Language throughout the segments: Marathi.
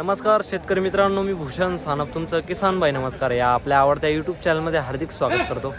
नमस्कार शेतकरी मित्रांनो मी भूषण सानप. तुमचं किसान भाई नमस्कार. या आपल्या आवडत्या यूट्यूब चॅनलमध्ये हार्दिक स्वागत करतो.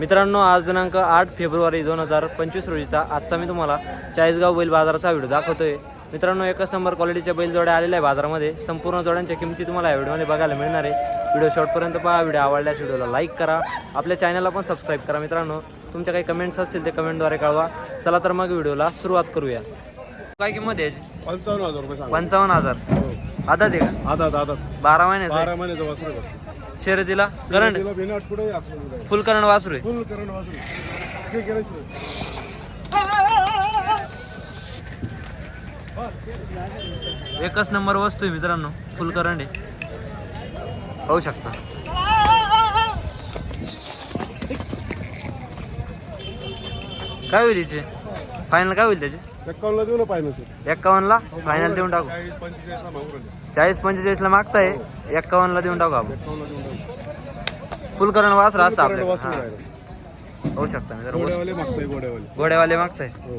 मित्रांनो आज दिनांक आठ फेब्रुवारी दोन हजार पंचवीस रोजीचा आजचा मी तुम्हाला चाळीसगाव बैल बाजाराचा व्हिडिओ दाखवतोय. मित्रांनो एकच नंबर क्वालिटीच्या बैल जोड्या आलेल्या आहे बाजारामध्ये. संपूर्ण जोड्यांच्या किमती तुम्हाला या व्हिडिओमध्ये बघायला मिळणार आहे. व्हिडिओ शेवटपर्यंत पहा. व्हिडिओ आवडल्यास व्हिडिओला लाईक करा. आपल्या चॅनलला पण सबस्क्राईब करा मित्रांनो. तुमच्या काही कमेंट्स असतील ते कमेंटद्वारे कळवा. चला तर मग व्हिडिओला सुरुवात करूया. काय किंमत आहे? पंचावन्न हजार पंचावन्न हजार. आधा दे का? आधात आधात बारा महिन्याचं आहे. बारा महिन्याचं वासरू आहे. शर्यतीला? करंट? तिला बिना पुढे आपल्याला फुल करंट वासरू आहे? फुल वासरू ते. करायचं एकच नंबर वस्तू आहे मित्रांनो फुल करंट आहे. पाहू शकता. काय होईल याचे? फायनल काय होईल त्याचे? एक्कावन्नला देऊ ना पाहिजे एक्कावन्नला फायनल देऊन टाकू. चाळीस पंचेचाळीसला मागताय. एक्कावन्नला देऊन टाकू आपण. फुल करंट वासर असतं करंट वासरू आपल्याला राहिलं. हा, पाहू शकता मित्रांनो गोड्यावाले मागतोय हो.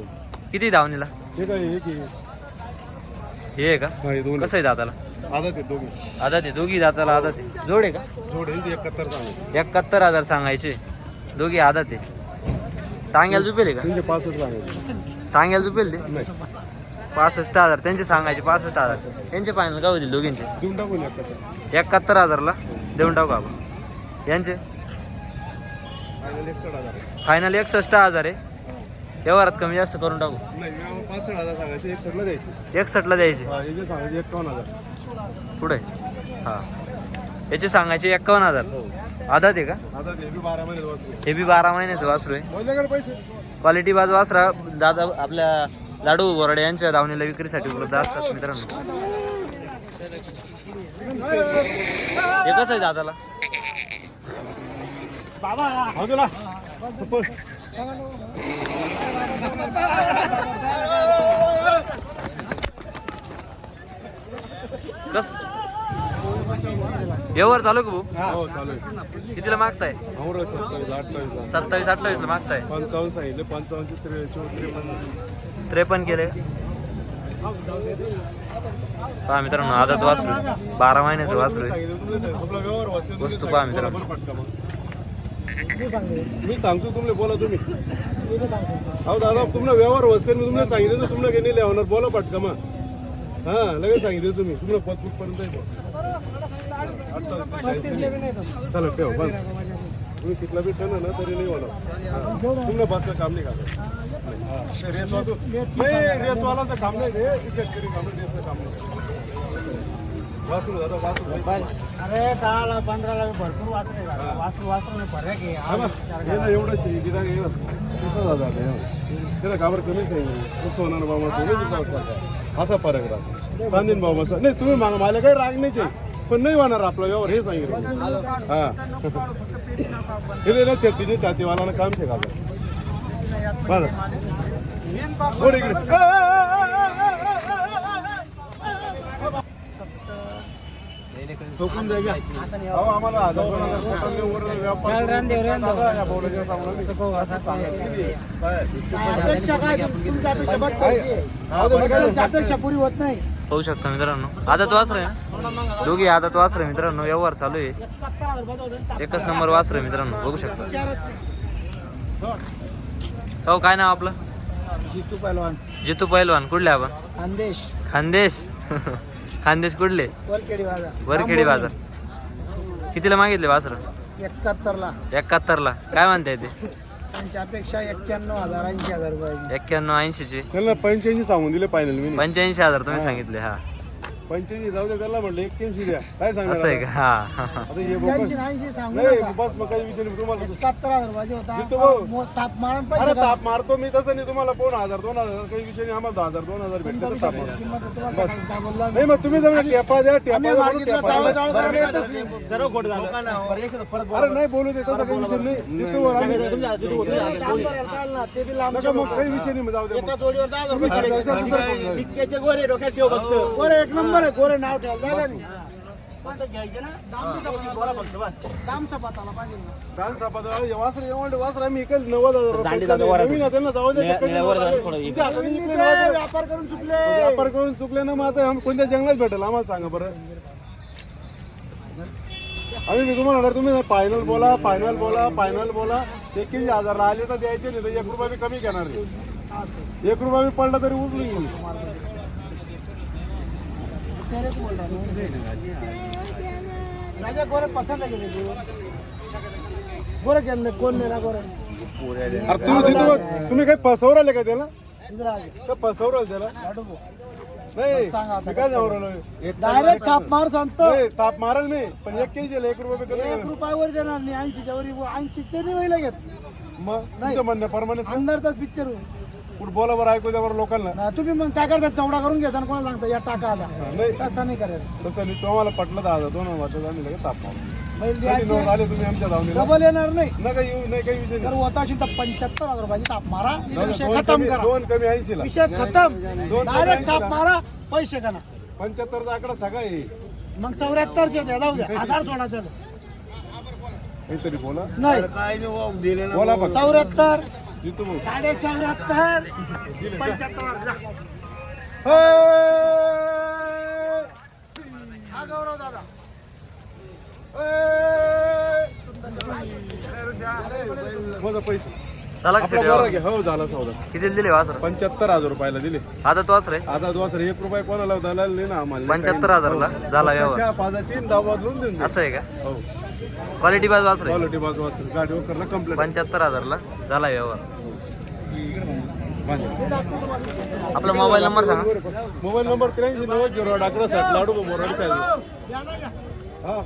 किती धावणीला? हे की? आहे का? दोन कसं आहे दाताला? आधा ते दोघी. दाताला आधा ते जोड आहे का? जोड एकाहत्तर सांगू. एकाहत्तर हजार सांगायचे. दोघी आधा ते टांग्याला झुपेल का? पासष्ट सांगायचे. टांग्याला झुपेल ते. नाही. पासष्ट हजार. त्यांचे सांगायचे पासष्ट हजार. यांचे फायनल काय होतील दोघींचे. देऊन टाकू ना एकाहत्तर एकाहत्तर हजारला देऊन टाकू आपण. यांचे? फायनल एकसष्ट हजार आहे. फायनल एकसष्ट हजार आहे. व्यवहारात कमी जास्त करून टाकू. नाही मी पासष्ट हजार सांगायचे एकसष्टला द्यायचे. एकसष्टला द्यायचे. हा हे जे सांगायचे एक्कावन्न हजार. पुढे. हां. याचे सांगायचे एक्कावन्न हजार. हो. आधा ते का? आता हे बी बारा महिन्याचं वासरू आहे. हे बी बारा महिन्याचं वासरू आहे. बोलले पैसे? क्वालिटी बाजू वासरा दादा आपल्या लाडू बोराडे यांच्या दावणीला विक्रीसाठी उपलब्ध असतात मित्रांनो. हे कसं आहे दादाला? बाजूला कस व्यवहार चालू का भाऊ? हो चालू आहे. कितीला मागताय? सत्तावीस अठ्ठावीस सत्तावीस अठ्ठावीस ला मागताय? पंचावन्न सांगितले पंचावन्नचे त्रे त्रेपन्न त्रेपन्न केले. पहा मित्रांनो आदत वासरू. बारा महिन्याचं वासरू आहे. सांगितलं तुला सांगितलं. आपला व्यवहार वाचला तुम्ही वस्तू. पहा मित्रांनो. मी सांगतो तुम्हाला बोला तुम्ही. अहो दादा तुम्हाला व्यवहार वसकर मी तुम्हाला सांगितलं तर तुम्हाला नाही होणार बोला पटका मग. हा लगेच सांगितलं तुम्ही. तुम्हाला पतपूट पर्यंत येतो चला ठेव बस. तुम्ही तिथला बी ठेवलं ना तरी नाही होणार. तुम्हाला बसलं काम नाही का रेसवाला नाही रेसवालाचं काम नाही ते शेतकरी काम रेसचं काम नाही. वासरू दादा वासरू. अरे दहाला पंधराला भरपूर वाचले वाचू वाचून फरक आहे हा एवढं शे गिरा घे ना तीस हजार झाले हा. त्याला काबर कमीच आहे. सोनार बाबा कसा असा फरक राहतो. चांदीन बाबाचा नाही तुम्ही मागा मला काही राग नाहीच आहे पण नाही होणार आपला व्यवहार हे सांगितलं. हा. हे ना छत्तीचे छातीवाला काम शे का बरं. ठोकून द्या. अहो, आम्हाला? अपेक्षा काय? तुमच्या बघ हा, अपेक्षा पुरी होत नाही. पाहू शकता मित्रांनो. आदत वासर आहे दोघी आदत वासर आहे मित्रांनो. व्यवहार चालू आहे. एकच नंबर वासर आहे मित्रांनो. बघू शकता. हो काय नाव आपलं? जितू पहिलवान जितू पैलवान. कुठले आपण? खानदेश. खानदेश. खानदेश कुठले? वरखेडी बाजार. वरखेडी बाजार. कितीला मागितले वासर? एकाहत्तरला. एकाहत्तरला. काय म्हणताय ते? त्यांच्या अपेक्षा एक्क्याण्णव हजार ऐंशी हजार रुपये एक्क्याण्णव ऐंशीचे. त्यांना पंच्याऐंशी सांगून दिले फायनल मी पंच्याऐंशी हजार तुम्ही सांगितले हा. पंच्याऐंशी जाऊ दे त्याला म्हटलं एक्क्याऐंशी द्या. काय सांगणार असं आहे का? आता? हा आता हे ऐंशी सांगू नाही नका. बस मग काही विषय नाही तुम्हाला एकाहत्तर हजार पाहिजे जितू होता भाऊ. मो- ताप मारून अरे पैसे ताप मारतो मी तसं नाही तुम्हाला कोण हजार दोन हजार काही विषय नाही आम्हाला दहा हजार दोन हजार भेटते तर ताप मारतो. किंमत तुला सकाळीच काय बोलला नाही. मग तुम्ही जरा टेपा द्या टेपा आम्ही द्या, मार्केटला टेपा चावळ द्या. चावळ बरं, करायला येतच येतच नाही. नाही. सर्व खोट झालं. अरे नाही बोलू दे तसा काही विषय नाही. वर आम्ही- नका मग काही विषय नाही मग जाऊ दे मग. तुम्ही गोरे डोक्यात ठेव फक्त. गोरे एक नंबर आहे गोरे नाव ठेवायला जागा नाही. पण ते घ्यायचे ना. दाम कसं बोला फक्त बस. दाम सपाताला पाहिजे ना. दान सापात वासर एवढे वासर आम्ही इकडे नव्वद हजार दांडी नवीन आहे जाऊ दे, थोडं तुम्ही इकडे ते व्यापार करून चुकले. व्यापार करून चुकले ना मग आता कोणत्या जंगलात भेटेल? आम्हाला सांगा बरं. आम्ही मी तुम्हाला म्हणणार तुम्ही फायनल बोला फायनल बोला फायनल बोला. एकवीस हजार आले तर द्यायचे नाही तर एक रुपया मी कमी घेणार नाही. एक रुपया मी पडला तरी उचलून घेऊ. तेरेच बोल रहा हूं. राजा गोरे पसंद है कि गोरे? के अंदर कौन लेना गोरे? अरे तुम्ही तिथं तुम्ही काही फसवून राहिले का त्याला? इधर आ फसवून राहिले त्याला? नाही सांगा आता. मी काय जाऊ राहिलो डायरेक्ट थाप मार सांगतो. नाही, ताप मारल मी पण एक केजी एक रुपये कमी एक. रुपयावर देणार नाही. ऐंशीच्या वरी ऐंशीच्या नाही व्हायला घेत. मग तुमच्या म्हणण्याप्रमाणे सांग. अंदरचाच पिक्चर कुठं बोला बरं ऐकू द्या बरं लोकांना तुम्ही मग काय करता? चौडा करून घ्यायचा आणि कोणाला सांगता? या टाका आता. नाही. तसं नाही करायचं तसं नाही. तुम्हाला पटलं तर आता दोन वाजता आम्ही लगेच ताप मारू बैल कधी द्यायचे नोंद आले तुम्ही आमच्या धावणीला? डबल येणार नाही. नका येऊ नाही काही विषय तर नाही. होता असेल तर पंच्याहत्तर हजार रुपयाची ताप मारा. विषय दोन खतम कमी करा. दोन कमी ऐंशी ला विषय खतम. दोन डायरेक्ट ताप 80 ला. मारा पैसे करा. पंच्याहत्तरचा आकडा सगळा आहे. मग चौऱ्याहत्तरचे द्या जाऊ द्या. हजार सोडा त्याला. काहीतरी बोला. नाही. बोला फक्त चौऱ्याहत्तर. साडे चौऱ्याहत्तर पंच्याहत्तर. हे! हा गौरव दादा. आपला बरं घ्या हो झाला सौदा. किती दिले वासर पंच्याहत्तर हजार रुपयाला दिले. आता तो रे? आता दोस एक रुपये कोणाला दलाल नाही ना आम्हाला. पंच्याहत्तर हजारला झाला व्यवहार. पाजाची दहा वाजलून देऊन दे. असं आहे का? हो. क्वालिटी बाज वासर आहे क्वालिटी बाजू असेल गाडीवर करणं कंप्लीट पंच्याहत्तर हजारला झाला व्यवहार. आपला मोबाईल नंबर सांगा. मोबाईल नंबर त्र्याऐंशी नव्वद झिरो आठ अकरा सात लाडू हा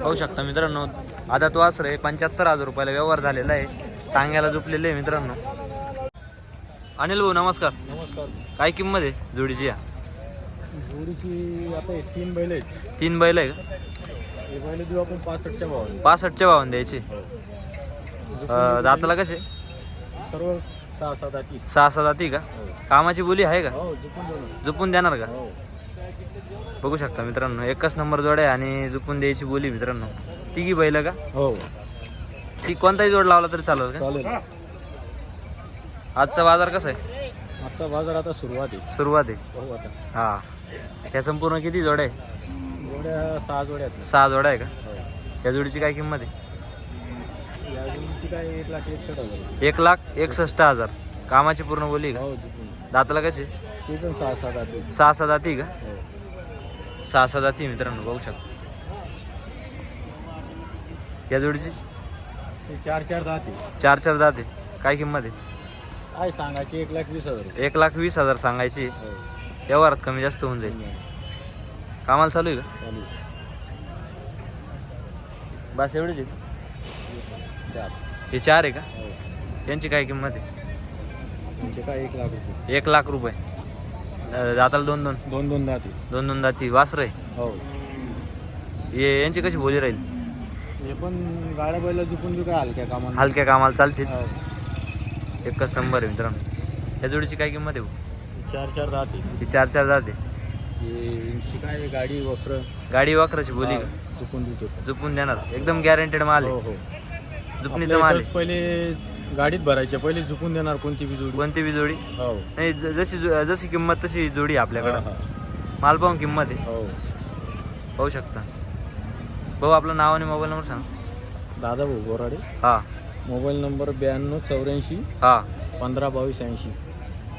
पाहू शकता मित्रांनो आता तो वासर आहे पंच्याहत्तर हजार रुपयाला व्यवहार झालेला आहे. टांग्याला झोपलेले आहे मित्रांनो. अनिल भाऊ नमस्कार. नमस्कार. काय किंमत आहे जोडीची या? जोडीची आता हे तीन बैल आहेत. तीन बैल आहे का? हे बैल देऊ आपण पासष्टच्या भावाने पासष्टच्या भावाने द्यायचे. अं, दाताला कसे? सर्व सहा सात आठी सहा का? कामाची बोली आहे का? हो जिंकून देऊ झुपून देणार का? हो. बघू शकता मित्रांनो एकच नंबर जोड आहे आणि झुपून द्यायची बोली मित्रांनो. तिघी बैल का? हो. ती कोणताही जोड लावला तरी चालेल का? चालेल. आजचा बाजार कसा आहे? आजचा बाजार आता सुरुवात आहे. सुरुवात आहे. आता. हा. ह्या संपूर्ण किती जोड आहे? जोड्या सहा जोड्या आहेत. सहा जोड आहे का? हो. या जोडीची काय किंमत आहे? काय एक लाख एकसष्ट हजार? एक लाख एकसष्ट हजार. कामाची पूर्ण बोली का? हो दाताला ते पण सहा सात आठी सहा सहा जाती का? हो. सहा सहा जाती मित्रांनो बघू शकता. या जोडीची? ते चार चार दहा ते चार चार जाते काय किंमत आहे? काय सांगायची? एक लाख वीस हजार. एक लाख वीस हजार सांगायची. हो. व्यवहारात कमी जास्त होऊन जाईल. कामाला चालू आहे का? चालू बस एवढीच आहे. चार. हे चार आहे का? हो यांची काय किंमत आहे? काय एक लाख रुपये. एक लाख रुपये. अं, दाताला दोन दोन? दोन दोन दहा ते दोन दोन दाती वासर आहे? हो. ये यांची कशी बोली राहील? हे पण गाड्या बैला चुकून बी काय हलक्या कामाला. हलक्या कामाला चालतील? हो. एकच नंबर आहे मित्रांनो. या जोडीची काय किंमत आहे भाऊ? चार चार दहा ते ही चार चार जाते. हे यांची काय गाडी वक्र. गाडी वाकराची बोली का? चुकून देतो. झुपून देणार. एकदम गॅरंटेड माल हो आहे हो. झुपणीचा माल पहिले गाडीत भरायचे पहिले चुकून देणार कोणती बी जोडी? कोणती बी जोडी? हो. नाही ज- जशी जो- जशी किंमत तशी जोडी आहे हा, आपल्याकडं. हा. माल पाहून किंमत आहे. हो. पाहू शकता. भाऊ आपलं नाव आणि मोबाईल नंबर सांग. दादा भाऊ बोराडे हा. मोबाईल नंबर ब्याण्णव चौऱ्याऐंशी हा. पंधरा बावीस ऐंशी.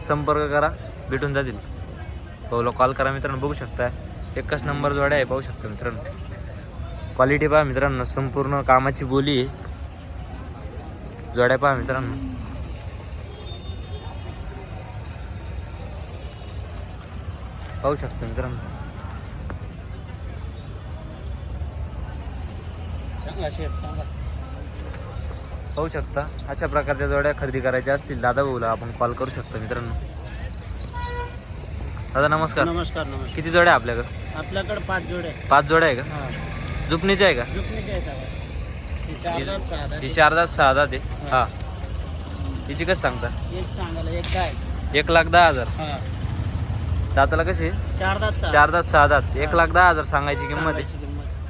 संपर्क करा भेटून जातील. भाऊला कॉल करा मित्रांनो बघू शकता एकच नंबर जोड्या आहे पाहू शकता मित्रांनो. क्वालिटी पहा मित्रांनो संपूर्ण कामाची बोली आहे. जोड्या पहा मित्रांनो. पाहू शकता मित्रांनो. पाहू शकता अशा प्रकारच्या जोड्या खरेदी करायच्या असतील दादा भाऊला आपण कॉल करू शकतो मित्रांनो. दादा नमस्कार. नमस्कार नमस्कार. किती जोड्या आहे आपल्याकडे? आपल्याकडे पाच जोड्या पाच जोड्या आहे का? हा. झुपणीच्या आहे का? ही चार दात सहा दात आहे. हा. हिची कसं सांगता? एक सांगायला एक काय? एक लाख दहा हजार. हा. दाताला कशी? चार दात चार दात सहा दात एक लाख दहा हजार सांगायची किंमत आहे.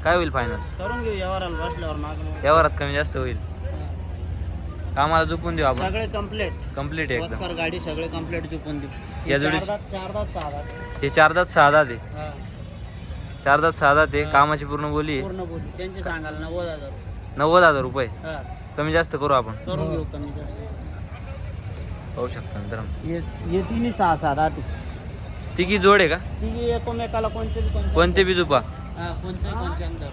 काय होईल फायनल करून घेऊ व्यवहाराला बसल्यावर मागं व्यवहारात कमी जास्त होईल. कामाला झोपून देऊ आपण. सगळे कंप्लीट कंप्लीट आहे एकदम. गाडी सगळे कंप्लीट चुकून देऊ. या जोडी- चार दात चार दात सहा दात हे चार दात सहा दात आहे. हा. चार दात सहा दात आहे कामाची पूर्ण बोली आहे. पूर्ण बोली. त्यांचे सांगाल नव्वद हजार. नव्वद हजार रुपये. हा. कमी जास्त करू आपण. करून घेऊ कमी जास्त. पाहू शकता मित्रांनो. ये तिन्ही सहा तिघी जोड आहे का? तिघी एकमेकाला कोणते बी कोणते कोणते बी झुपा हा कोणते कोणते अंतर?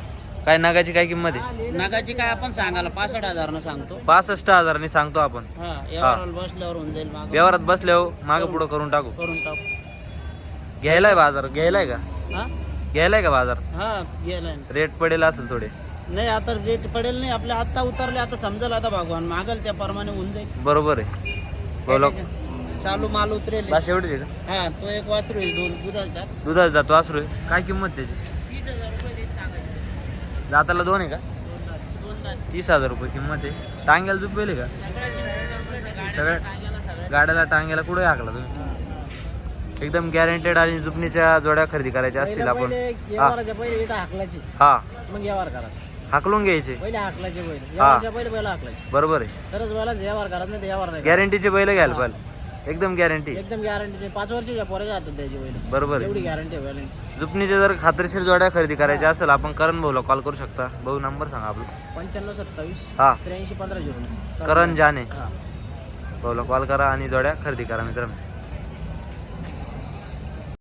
काय नागाची काय किंमत आहे? नागाची काय आपण सांगायला पासष्ट हजारनं सांगतो. पासष्ट हजारांनी सांगतो आपण. हा बसल्यावर होऊन जाईल मागं. व्यवहारात बसल्यावर मागं पुढं करून टाकू. करून टाकू. घ्यायलाय बाजार घ्यायलाय का? हा? घ्यायलाय का बाजार? हा गेलाय रेट पडेल असेल थोडे. नाही आता रेट पडेल नाही. आपल्या आत्ता उतरले आता समजेल आता भगवान. मागल त्या प्रमाणे होऊन जाईल. बरोबर आहे. बोला. चालू माल उतरेल. बस एवढीच आहे का? हा तो एक वासरू आहे दोन दुधाचा दुधाच जातो वासरू आहे. काय किंमत त्याची? तीस हजार रुपये सांगायचे. जाताला दोन आहे का? दोन दात. तीस हजार रुपये किंमत आहे. टांग्याला झुपेल का? सगळ्या गाड्याला टांग्याला कुठे हाकला तुम्ही? एकदम गॅरंटेड आणि जुपणीच्या जोड्या खरेदी करायच्या असतील आपण. पहिले इटा हाकलाची हा. मग व्यवहार करायचा हाकलून घ्यायचे. पहिले पहिले. बरोबर आहे. तरच बैला व्यवहार करायचा नाही तर व्यवहार नाही गॅरंटीचे बैल घ्यायला पाहिजे. एकदम गॅरंटी करायचा. एकदम गॅरंटीचे पाच वर्षाच्या पोराच्या हातात द्यायची बरोबर आहे. एवढी गॅरंटी आहे बैलांची. जुपणीचे जर खात्रीशीर जोड्या खरेदी करायच्या असेल आपण करण भाऊला कॉल करू शकता. भाऊ नंबर सांगा आपला. पंच्याण्णव सत्तावीस हा. त्र्याऐंशी पंधरा झिरो. करण जाने. भाऊला कॉल करा आणि जोड्या खरेदी करा मित्रांनो.